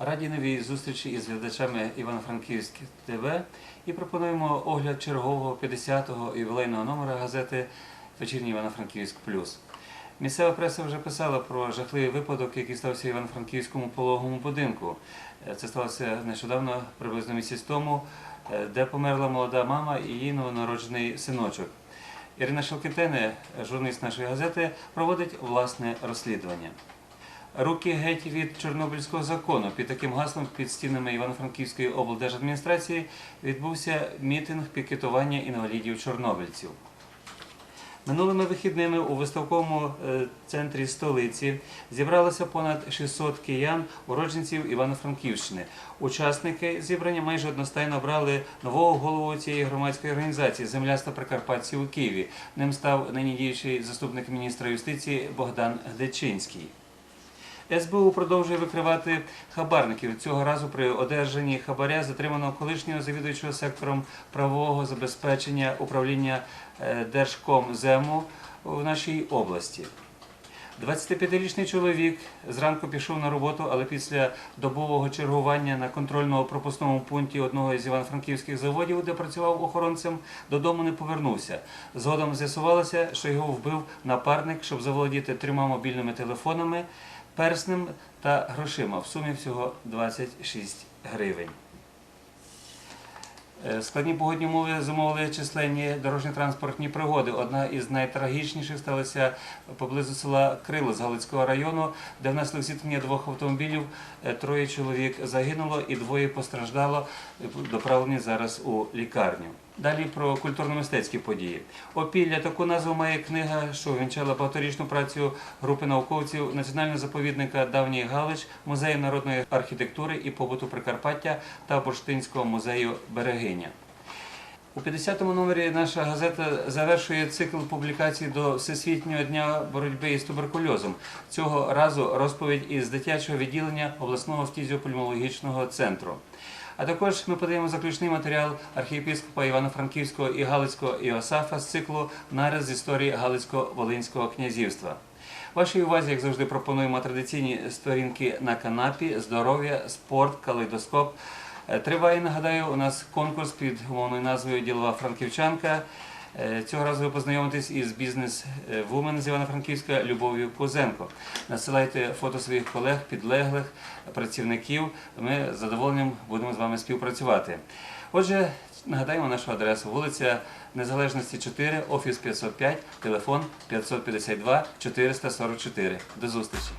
раді новій зустрічі із глядачами Івано-Франківськ ТВ і пропонуємо огляд чергового 50-го ювілейного номера газети Вечірній Івано-Франківськ Плюс. Місцева преса вже писала про жахливий випадок, який стався в Івано-Франківському пологовому будинку. Е, Це сталося нещодавно, приблизно місяць тому, е, де померла молода мама і її новонароджений синочок. Ірина Шелкетене, журналіст нашої газети, проводить власне розслідування. Руки геть від Чорнобильського закону. Під таким гаслом під стінами Івано-Франківської облдержадміністрації відбувся мітинг пікетування інвалідів-чорнобильців. Минулими вихідними у виставковому е, центрі столиці зібралося понад 600 киян, уродженців Івано-Франківщини. Учасники зібрання майже одностайно обрали нового голову цієї громадської організації Земляста Прикарпатці у Києві. Ним став нині діючий заступник міністра юстиції Богдан Гдечинський. СБУ продовжує викривати хабарників. Цього разу при одержанні хабаря затримано колишнього завідуючого сектором правового забезпечення управління е, Держкомзему в нашій області. 25-річний чоловік зранку пішов на роботу, але після добового чергування на контрольно-пропускному пункті одного із івано-франківських заводів, де працював охоронцем, додому не повернувся. Згодом з'ясувалося, що його вбив напарник, щоб заволодіти трьома мобільними телефонами, перснем та грошима. В сумі всього 26 гривень. Е, Складні погодні умови зумовили численні дорожньо-транспортні пригоди. Одна із найтрагічніших сталася поблизу села Крило з Галицького району, де внаслідок зіткнення двох автомобілів е, троє чоловік загинуло і двоє постраждало, е, доправлені зараз у лікарню. Далі про культурно-мистецькі події. Опілля таку назву має книга, що вінчала багаторічну працю групи науковців Національного заповідника Давній Галич, музею народної архітектури і побуту Прикарпаття та Бурштинського музею Берегиня. У 50-му номері наша газета завершує цикл публікацій до Всесвітнього дня боротьби із туберкульозом. Цього разу розповідь із дитячого відділення обласного фтізіопульмологічного центру. А також ми подаємо заключний матеріал архієпископа Івано-Франківського і Галицького Іосафа з циклу Нарис з історії Галицько-Волинського князівства. Вашій увазі, як завжди, пропонуємо традиційні сторінки на канапі, здоров'я, спорт, калейдоскоп. Е, Триває, нагадаю, у нас конкурс під умовною назвою Ділова Франківчанка. Е, Цього разу ви познайомитесь із бізнес-вумен з Івано-Франківська Любов'ю Козенко. Насилайте фото своїх колег, підлеглих, працівників. Ми з задоволенням будемо з вами співпрацювати. Отже, нагадаємо нашу адресу вулиця Незалежності 4, офіс 505, телефон 552 444. До зустрічі!